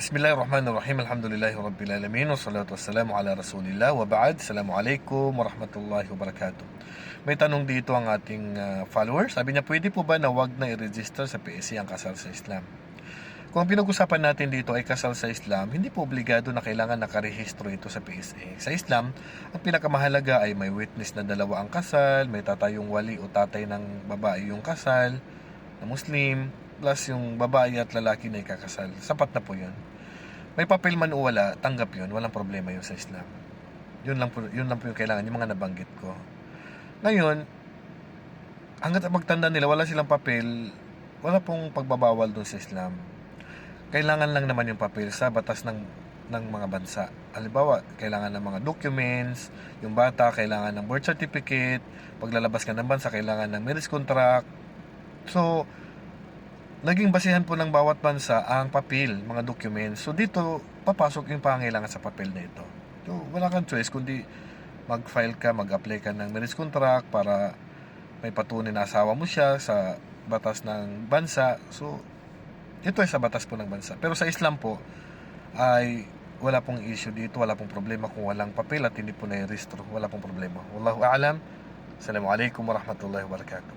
Bismillahirrahmanirrahim. Alhamdulillahi Rabbil Alamin. Wassalatu wassalamu ala Rasulillah. Wa ba'd. Assalamualaikum warahmatullahi wabarakatuh. May tanong dito ang ating uh, follower. Sabi niya, pwede po ba na wag na i-register sa PSC ang kasal sa Islam? Kung pinag-usapan natin dito ay kasal sa Islam, hindi po obligado na kailangan nakarehistro ito sa PSA. Sa Islam, ang pinakamahalaga ay may witness na dalawa ang kasal, may tatayong wali o tatay ng babae yung kasal, na Muslim, plus yung babae at lalaki na ikakasal. Sapat na po yun. May papel man o wala, tanggap yun. Walang problema yun sa Islam. Yun lang po, yun lang po yung kailangan, yung mga nabanggit ko. Ngayon, hanggat magtanda nila, wala silang papel, wala pong pagbabawal doon sa Islam. Kailangan lang naman yung papel sa batas ng ng mga bansa. Halimbawa, kailangan ng mga documents, yung bata kailangan ng birth certificate, paglalabas ka ng bansa kailangan ng marriage contract. So, naging basihan po ng bawat bansa ang papel, mga documents. So, dito papasok yung pangailangan sa papel na ito. So, wala kang choice kundi mag-file ka, mag-apply ka ng marriage contract para may patunay na asawa mo siya sa batas ng bansa. So, ito ay sa batas po ng bansa. Pero sa Islam po, ay wala pong issue dito, wala pong problema kung walang papel at hindi po na-register. Wala pong problema. Wallahu a'lam. Assalamualaikum warahmatullahi wabarakatuh.